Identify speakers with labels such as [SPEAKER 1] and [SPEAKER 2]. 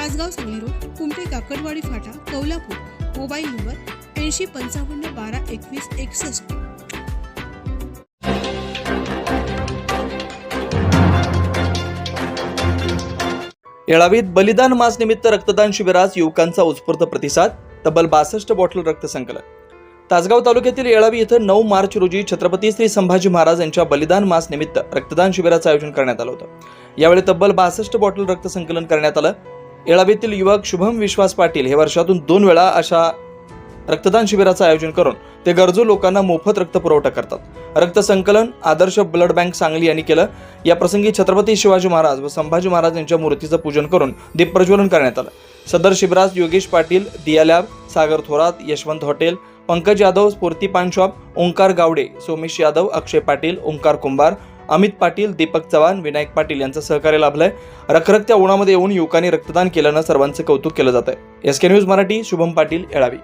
[SPEAKER 1] Tasgaon Sangli road Kumte Kakadwadi फाटा Kaulapur mobile number ऐंशी पंचावन्न बारा एकवीस एकसष्ट.
[SPEAKER 2] येळावीत बलिदान मास निमित्त रक्तदान शिबिरास युवकांचा उत्स्फूर्त प्रतिसाद तब्बल बासष्ट बॉटल रक्त संकलन. तासगाव तालुक्यातील येळावी इथं नऊ मार्च रोजी छत्रपती श्री संभाजी महाराज यांच्या बलिदान मास निमित्त रक्तदान शिबिराचं आयोजन करण्यात आलं होतं. यावेळी तब्बल बासष्ट बॉटल रक्त संकलन करण्यात आलं येळाबीतील युवक शुभम विश्वास पाटील हे वर्षातून दोन वेळा अशा रक्तदान शिबिराचं आयोजन करून ते गरजू लोकांना मोफत रक्त पुरवठा करतात. रक्त संकलन आदर्श ब्लड बँक सांगली यांनी केलं. या प्रसंगी छत्रपती शिवाजी महाराज व संभाजी महाराज यांच्या मूर्तीचं पूजन करून दीपप्रज्वलन करण्यात आलं. सदर शिबिरात Yogesh Patil Diya lab Sagar Thorat Yashwant hotel Pankaj Yadav Sphurti paan shop Omkar Gawade Somesh Yadav Akshay Patil Omkar Kumbhar Amit Patil Deepak Chavan Vinayak Patil यांचं सहकार्य लाभलं आहे रखरखत्या उन्हामध्ये येऊन युवकांनी रक्तदान केल्यानं सर्वांचं कौतुक केलं जात आहे S K news Marathi Shubham Patil Yelavi.